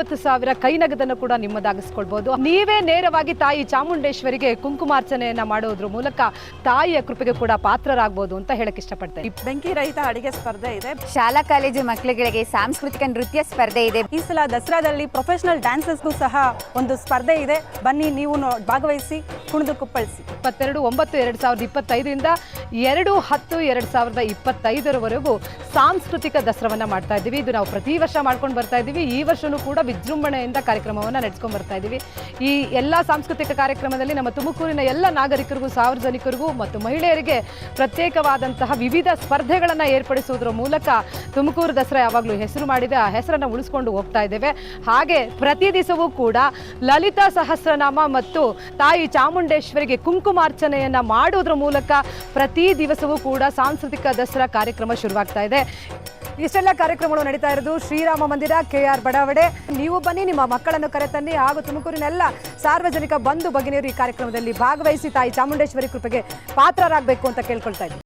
ಇಪ್ಪತ್ತು ಸಾವಿರ ಕೈ ನಗದನ್ನು ಕೂಡ ನಿಮ್ಮದಾಗಿಸ್ಕೊಳ್ಬಹುದು ನೀವೇ ನೇರವಾಗಿ ತಾಯಿ ಚಾಮುಂಡೇಶ್ವರಿಗೆ ಕುಂಕುಮಾರ್ಚನೆಯನ್ನ ಮಾಡೋದ್ರ ಮೂಲಕ ತಾಯಿಯ ಕೃಪೆಗೆ ಕೂಡ ಪಾತ್ರರಾಗಬಹುದು ಅಂತ ಹೇಳಕ್ ಇಷ್ಟಪಡ್ತೇನೆ. ಬೆಂಕಿ ರಹಿತ ಅಡಿಗೆ ಸ್ಪರ್ಧೆ ಇದೆ. ಶಾಲಾ ಕಾಲೇಜು ಮಕ್ಕಳಿಗೆ ಸಾಂಸ್ಕೃತಿಕ ನೃತ್ಯ ಸ್ಪರ್ಧೆ ಇದೆ. ಈ ಸಲ ದಸರಾದಲ್ಲಿ ಪ್ರೊಫೆಷನಲ್ ಡ್ಯಾನ್ಸಸ್ಗೂ ಸಹ ಒಂದು ಸ್ಪರ್ಧೆ ಇದೆ. ಬನ್ನಿ ನೀವು ಭಾಗವಹಿಸಿ ಕುಣಿದು ಕುಪ್ಪಳಿಸಿ. ಇಪ್ಪತ್ತೆರಡು ಒಂಬತ್ತು ಎರಡ್ ಸಾವಿರದ ಇಪ್ಪತ್ತೈದರಿಂದ ಎರಡು ಹತ್ತು ಎರಡು ಸಾವಿರದ ಇಪ್ಪತ್ತೈದರವರೆಗೂ ಸಾಂಸ್ಕೃತಿಕ ದಸರಾವನ್ನು ಮಾಡ್ತಾ ಇದ್ದೀವಿ. ಇದು ನಾವು ಪ್ರತಿ ವರ್ಷ ಮಾಡ್ಕೊಂಡು ಬರ್ತಾ ಇದ್ದೀವಿ. ಈ ವರ್ಷನೂ ಕೂಡ ವಿಜೃಂಭಣೆಯಿಂದ ಕಾರ್ಯಕ್ರಮವನ್ನು ನಡೆಸ್ಕೊಂಡು ಬರ್ತಾ ಇದ್ದೀವಿ. ಈ ಎಲ್ಲ ಸಾಂಸ್ಕೃತಿಕ ಕಾರ್ಯಕ್ರಮದಲ್ಲಿ ನಮ್ಮ ತುಮಕೂರಿನ ಎಲ್ಲ ನಾಗರಿಕರಿಗೂ, ಸಾರ್ವಜನಿಕರಿಗೂ ಮತ್ತು ಮಹಿಳೆಯರಿಗೆ ಪ್ರತ್ಯೇಕವಾದಂತಹ ವಿವಿಧ ಸ್ಪರ್ಧೆಗಳನ್ನು ಏರ್ಪಡಿಸುವುದರ ಮೂಲಕ ತುಮಕೂರು ದಸರಾ ಯಾವಾಗಲೂ ಹೆಸರು ಮಾಡಿದೆ, ಆ ಹೆಸರನ್ನು ಉಳಿಸ್ಕೊಂಡು ಹೋಗ್ತಾ ಇದ್ದೇವೆ. ಹಾಗೆ ಪ್ರತಿ ದಿವಸವೂ ಕೂಡ ಲಲಿತಾ ಸಹಸ್ರನಾಮ ಮತ್ತು ತಾಯಿ ಚಾಮುಂಡೇಶ್ವರಿಗೆ ಕುಂಕುಮಾರ್ಚನೆಯನ್ನು ಮಾಡುವುದರ ಮೂಲಕ ಪ್ರತಿ ದಿವಸವೂ ಕೂಡ ಸಾಂಸ್ಕೃತಿಕ ದಸರಾ ಕಾರ್ಯಕ್ರಮ ಶುರುವಾಗ್ತಾ ಇದೆ. ಇಷ್ಟೆಲ್ಲ ಕಾರ್ಯಕ್ರಮಗಳು ನಡೀತಾ ಇರೋದು ಶ್ರೀರಾಮ ಮಂದಿರ ಕೆ ಆರ್ ಬಡಾವಣೆ. ನೀವು ಬನ್ನಿ, ನಿಮ್ಮ ಮಕ್ಕಳನ್ನು ಕರೆತನ್ನಿ ಹಾಗೂ ತುಮಕೂರಿನೆಲ್ಲ ಸಾರ್ವಜನಿಕ ಬಂಧು ಭಗಿನಿಯರು ಈ ಕಾರ್ಯಕ್ರಮದಲ್ಲಿ ಭಾಗವಹಿಸಿ ತಾಯಿ ಚಾಮುಂಡೇಶ್ವರಿ ಕೃಪೆಗೆ ಪಾತ್ರರಾಗಬೇಕು ಅಂತ ಕೇಳ್ಕೊಳ್ತಾ ಇದ್ದೀನಿ.